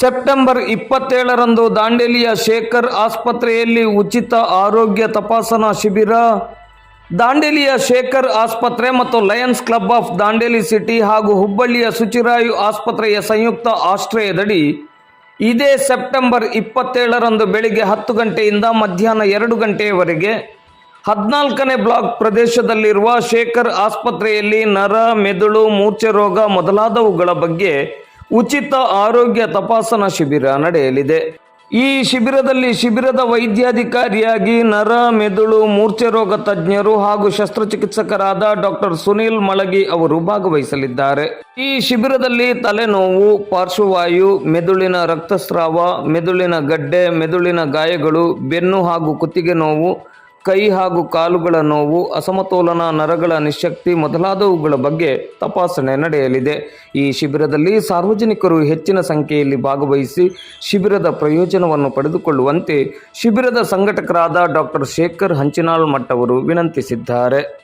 September ಇಪ್ಪತ್ತೇಳರಂದು ದಾಂಡೇಲಿಯ Shekhar ಆಸ್ಪತ್ರೆಯಲ್ಲಿ ಉಚಿತ ಆರೋಗ್ಯ ತಪಾಸಣಾ ಶಿಬಿರ. ದಾಂಡೇಲಿಯ ಶೇಖರ್ ಆಸ್ಪತ್ರೆ ಮತ್ತು Lions Club of Dandeli city ಹಾಗೂ ಹುಬ್ಬಳ್ಳಿಯ ಸುಚಿರಾಯು ಆಸ್ಪತ್ರೆಯ ಸಂಯುಕ್ತ ಆಶ್ರಯದಡಿ ಇದೇ ಸೆಪ್ಟೆಂಬರ್ ಇಪ್ಪತ್ತೇಳರಂದು ಬೆಳಿಗ್ಗೆ ಹತ್ತು ಗಂಟೆಯಿಂದ ಮಧ್ಯಾಹ್ನ ಎರಡು ಗಂಟೆಯವರೆಗೆ ಹದಿನಾಲ್ಕನೇ ಬ್ಲಾಕ್ ಪ್ರದೇಶದಲ್ಲಿರುವ ಶೇಖರ್ ಆಸ್ಪತ್ರೆಯಲ್ಲಿ ನರ, ಮೆದುಳು, ಮೂರ್ಛೆ ರೋಗ ಮೊದಲಾದವುಗಳ ಬಗ್ಗೆ ಉಚಿತ ಆರೋಗ್ಯ ತಪಾಸಣಾ ಶಿಬಿರ ನಡೆಯಲಿದೆ. ಈ ಶಿಬಿರದಲ್ಲಿ ಶಿಬಿರದ ವೈದ್ಯಾಧಿಕಾರಿಯಾಗಿ ನರ, ಮೆದುಳು, ಮೂರ್ಛೆ ರೋಗ ತಜ್ಞರು ಹಾಗೂ ಶಸ್ತ್ರಚಿಕಿತ್ಸಕರಾದ ಡಾಕ್ಟರ್ ಸುನೀಲ್ ಮಳಗಿ ಅವರು ಭಾಗವಹಿಸಲಿದ್ದಾರೆ. ಈ ಶಿಬಿರದಲ್ಲಿ ತಲೆನೋವು, ಪಾರ್ಶ್ವವಾಯು, ಮೆದುಳಿನ ರಕ್ತಸ್ರಾವ, ಮೆದುಳಿನ ಗಡ್ಡೆ, ಮೆದುಳಿನ ಗಾಯಗಳು, ಬೆನ್ನು ಹಾಗೂ ಕುತ್ತಿಗೆ ನೋವು ಕೈ ಹಾಗೂ ಕಾಲುಗಳ ನೋವು, ಅಸಮತೋಲನ, ನರಗಳ ನಿಶಕ್ತಿ ಮೊದಲಾದವುಗಳ ಬಗ್ಗೆ ತಪಾಸಣೆ ನಡೆಯಲಿದೆ. ಈ ಶಿಬಿರದಲ್ಲಿ ಸಾರ್ವಜನಿಕರು ಹೆಚ್ಚಿನ ಸಂಖ್ಯೆಯಲ್ಲಿ ಭಾಗವಹಿಸಿ ಶಿಬಿರದ ಪ್ರಯೋಜನವನ್ನು ಪಡೆದುಕೊಳ್ಳುವಂತೆ ಶಿಬಿರದ ಸಂಘಟಕರಾದ ಡಾಕ್ಟರ್ ಶೇಖರ್ ಹಂಚಿನಾಳ್ ಮಠ್ ವಿನಂತಿಸಿದ್ದಾರೆ.